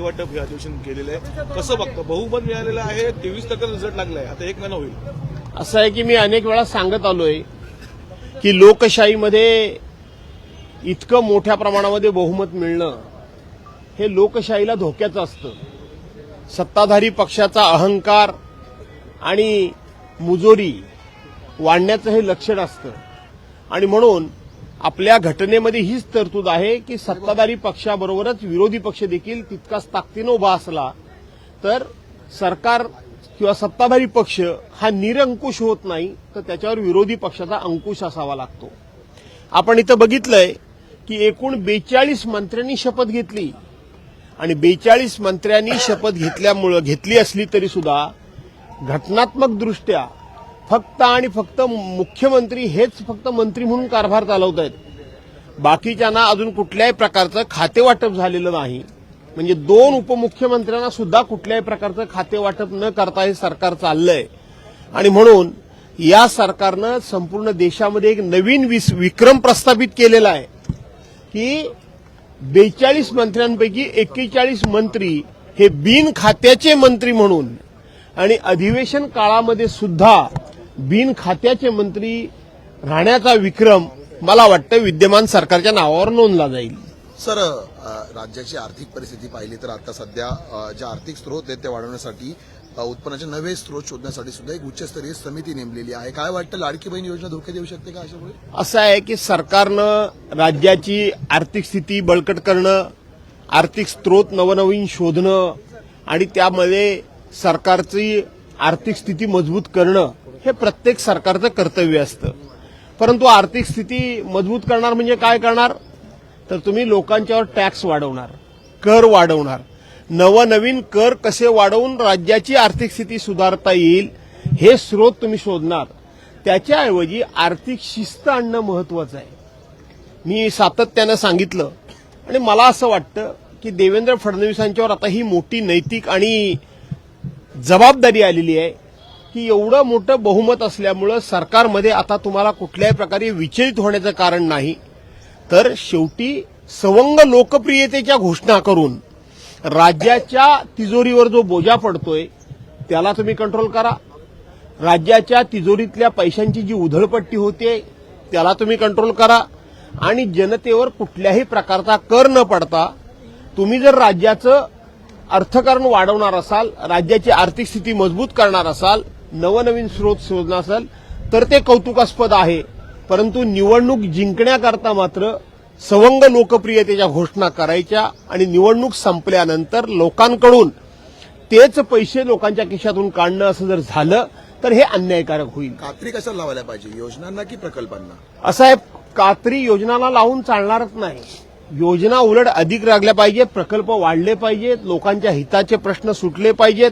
खातेवाटप हे अधिवेशन केलेलं आहे. कसं बघतं बहुमत मिळालेलं आहे तेवीस टक्के रिझल्ट लागलाय. आता एक महिना होईल. असं आहे की मी अनेक वेळा सांगत आलोय की लोकशाहीमध्ये इतकं मोठ्या प्रमाणामध्ये बहुमत मिळणं हे लोकशाहीला धोक्याचं असतं. सत्ताधारी पक्षाचा अहंकार आणि मुजोरी वाढण्याचं हे लक्षण असतं. आणि म्हणून आपल्या घटनेमध्ये हीच तरतूद आहे की सत्ताधारी पक्षाबरोबरच विरोधी पक्ष देखील तितकाच ताकदीनं उभा असला तर सरकार किंवा सत्ताधारी पक्ष हा निरंकुश होत नाही तर त्याच्यावर विरोधी पक्षाचा अंकुश असावा लागतो. आपण इथं बघितलंय की एकूण बेचाळीस मंत्र्यांनी शपथ घेतली. आणि बेचाळीस मंत्र्यांनी शपथ घेतल्यामुळं घेतली असली तरी सुद्धा घटनात्मक दृष्ट्या फक्त आणि फक्त मुख्यमंत्री हेच फक्त मंत्री म्हणून कारभार चालवत आहेत बाकीच्यांना अजून कुठल्याही प्रकारचं खातेवाटप झालेलं नाही. म्हणजे दोन उपमुख्यमंत्र्यांना सुद्धा कुठल्याही प्रकारचं खातेवाटप न करता हे सरकार चाललंय. आणि म्हणून या सरकारनं संपूर्ण देशामध्ये एक नवीन विस- विक्रम प्रस्थापित केलेला आहे. की बेचाळीस मंत्र्यांपैकी एक्केचाळीस मंत्री हे बिन खात्याचे मंत्री म्हणून आणि अधिवेशन काळामध्ये सुद्धा बिन खात्याचे मंत्री राहण्याचा विक्रम मला वाटतं विद्यमान सरकारच्या नावावर नोंदला जाईल. सर राज्याची आर्थिक परिस्थिती पाहिली तर आता सध्या अ, जे आर्थिक स्रोत आहेत ते वाढवण्यासाठी उत्पन्नाचे नवे स्रोत शोधण्यासाठी सुद्धा एक उच्चस्तरीय समिती नेमलेली आहे. काय वाटतं लाडकी बहीण योजना धोक्यात येऊ शकते का अशामुळे? असं आहे की सरकारनं राज्याची आर्थिक स्थिती बळकट करणं आर्थिक स्रोत नवनवीन शोधणं आणि त्यामध्ये सरकारची आर्थिक स्थिती मजबूत करणं हे प्रत्येक सरकारचं कर्तव्य असतं. परंतु आर्थिक स्थिती मजबूत करणार म्हणजे काय करणार? तर तुम्ही लोकांच्यावर टॅक्स वाढवणार कर वाढवणार. नवनवीन कर कसे वाढवून राज्याची आर्थिक स्थिती सुधारता येईल हे स्रोत तुम्ही शोधणार. त्याच्याऐवजी आर्थिक शिस्त आणणं महत्वाचं आहे. मी सातत्यानं सांगितलं आणि मला असं वाटतं की देवेंद्र फडणवीसांच्यावर आता ही मोठी नैतिक आणि जबाबदारी आलेली आहे. की एवढं मोठं बहुमत असल्यामुळं सरकारमध्ये आता तुम्हाला कुठल्याही प्रकारे विचलित होण्याचं कारण नाही. तर शेवटी सवंग लोकप्रियतेच्या घोषणा करून राज्याच्या तिजोरीवर जो बोजा पडतोय त्याला तुम्ही कंट्रोल करा. राज्याच्या तिजोरीतल्या पैशांची जी उधळपट्टी होते त्याला तुम्ही कंट्रोल करा. आणि जनतेवर कुठल्याही प्रकारचा कर न पडता तुम्ही जर राज्याचं अर्थकारण वाढवणार असाल राज्याची आर्थिक स्थिती मजबूत करणार असाल नवनवीन स्रोत शोधणार असाल तर ते कौतुकास्पद आहे. परंतु निवडणूक जिंकण्याकरता मात्र सवंग लोकप्रियतेच्या घोषणा करायच्या आणि निवडणूक संपल्यानंतर लोकांकडून तेच पैसे लोकांच्या खिशातून काढणं असं जर झालं तर हे अन्यायकारक होईल. खात्री कशाला लावायला पाहिजे? योजनांना की प्रकल्पांना? असं आहे कात्री योजनाला लावून चालणारच नाही. योजना उलट अधिक लागल्या पाहिजेत प्रकल्प वाढले पाहिजेत लोकांच्या हिताचे प्रश्न सुटले पाहिजेत.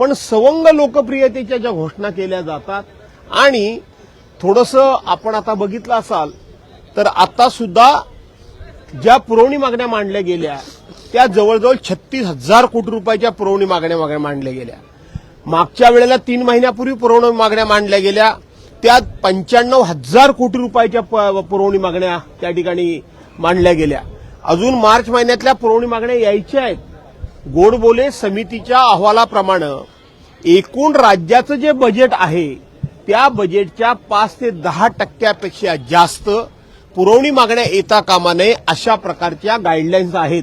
पण सवंग लोकप्रियतेच्या ज्या घोषणा केल्या जातात आणि थोडंसं आपण आता बघितलं असाल तर आता सुद्धा ज्या पुरवणी मागण्या मांडल्या गेल्या त्या जवळजवळ छत्तीस हजार कोटी रुपयाच्या पुरवणी मागण्या मागण्या मांडल्या गेल्या. मागच्या वेळेला तीन महिन्यापूर्वी पुरवणी मागण्या मांडल्या गेल्या त्यात पंच्याण्णव हजार कोटी रुपयाच्या प- पुरवणी मागण्या त्या ठिकाणी मांडल्या गेल्या. अजून मार्च महिन्यातल्या पुरवणी मागण्या यायच्या आहेत. गोडबोले समितीच्या अहवालाप्रमाणे एकूण राज्याचं जे बजेट आहे त्या बजेटच्या पाच ते दहा टक्क्यापेक्षा जास्त पुरवणी मागण्या येता कामा नये अशा प्रकारच्या गाईडलाईन्स आहेत.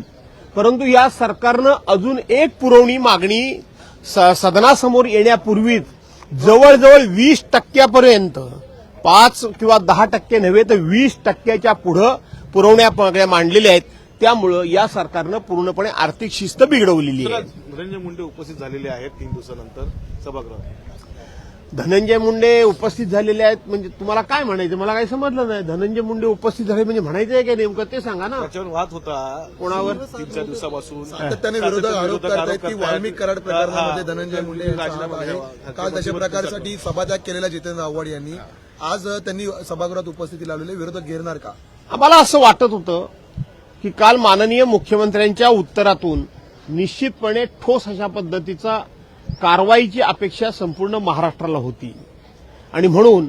परंतु या सरकारनं अजून एक पुरवणी मागणी स- सदनासमोर येण्यापूर्वीच जवळजवळ वीस टक्क्यापर्यंत पाच किंवा दहा टक्के नव्हे तर वीस टक्क्याच्या पुढं पुरवण्या मागण्या मांडलेल्या आहेत. त्यामुळं या सरकारनं पूर्णपणे आर्थिक शिस्त बिघडवलेली आहे. धनंजय मुंडे उपस्थित झालेले आहेत तीन दिवसानंतर सभागृहात. धनंजय मुंडे उपस्थित झालेले आहेत म्हणजे तुम्हाला काय म्हणायचं? मला काही समजलं नाही. धनंजय मुंडे उपस्थित झाले म्हणजे म्हणायचं आहे का नेमकं? ते सांगा ना. त्याच्यावर वाद होता. कोणावर? तीन चार दिवसापासून. सातत्याने विरोधक आरोप करतायत की वाल्मिक कराड प्रकरणामध्ये हा. धनंजय मुंडे राजीनामा आहे. काल तशा प्रकारसाठी सभात्याग केलेला जितेंद्र आव्हाड यांनी. आज त्यांनी सभागृहात उपस्थिती लावलेले विरोधक घेरणार का? आम्हाला असं वाटत होतं की काल माननीय मुख्यमंत्र्यांच्या उत्तरातून निश्चितपणे ठोस अशा पद्धतीचा कारवाईची अपेक्षा संपूर्ण महाराष्ट्राला होती. आणि म्हणून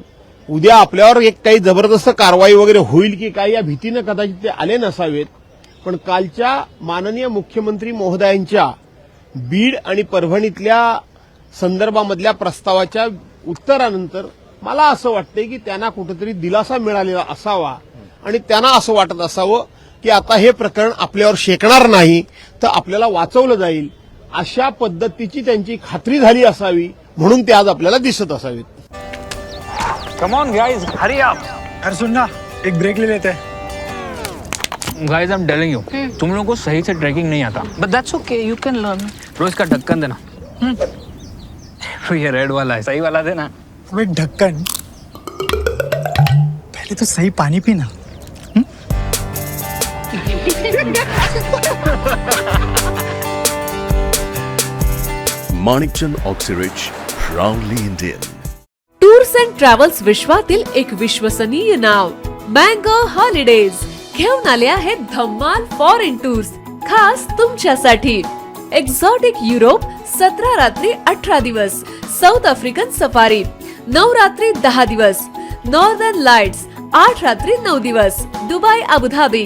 उद्या आपल्यावर एक काही जबरदस्त कारवाई वगैरे होईल की काय या भीतीनं कदाचित ते आले नसावेत पण कालच्या माननीय मुख्यमंत्री महोदयांच्या बीड आणि परभणीतल्या संदर्भामधल्या प्रस्तावाच्या उत्तरानंतर मला असं वाटतंय की त्यांना कुठेतरी दिलासा मिळालेला असावा आणि त्यांना असं वाटत असावं की आता हे प्रकरण आपल्यावर शेकणार नाही तर आपल्याला वाचवलं जाईल. अशा पद्धतीची त्यांची खात्री झाली असावी म्हणून ते आज आपल्याला दिसत असावीत. कम ऑन गाइस हरी अरे सुन ना एक ब्रेक ले लेते. हैं guys I am telling you तुम लोगों को सही से ट्रैकिंग नहीं आता. But that's okay you can learn रोज का ढक्कन देना. तो ये रेड वाला है. सही वाला देना. अबे ढक्कन पहले तो सही पानी पीना. Manikchand Oxyrich proudly Indian tours and travels विश्वातील एक विश्वसनीय नाव मँगो हॉलिडेज घेऊन आले आहेत धम्माल फॉरेन टूर्स खास तुमच्यासाठी एक्झॉटिक युरोप सतरा रात्री अठरा दिवस साऊथ आफ्रिकन सफारी नऊ रात्री दहा दिवस नॉर्दर्न लाइट्स आठ रात्री नऊ दिवस दुबई अबुधाबी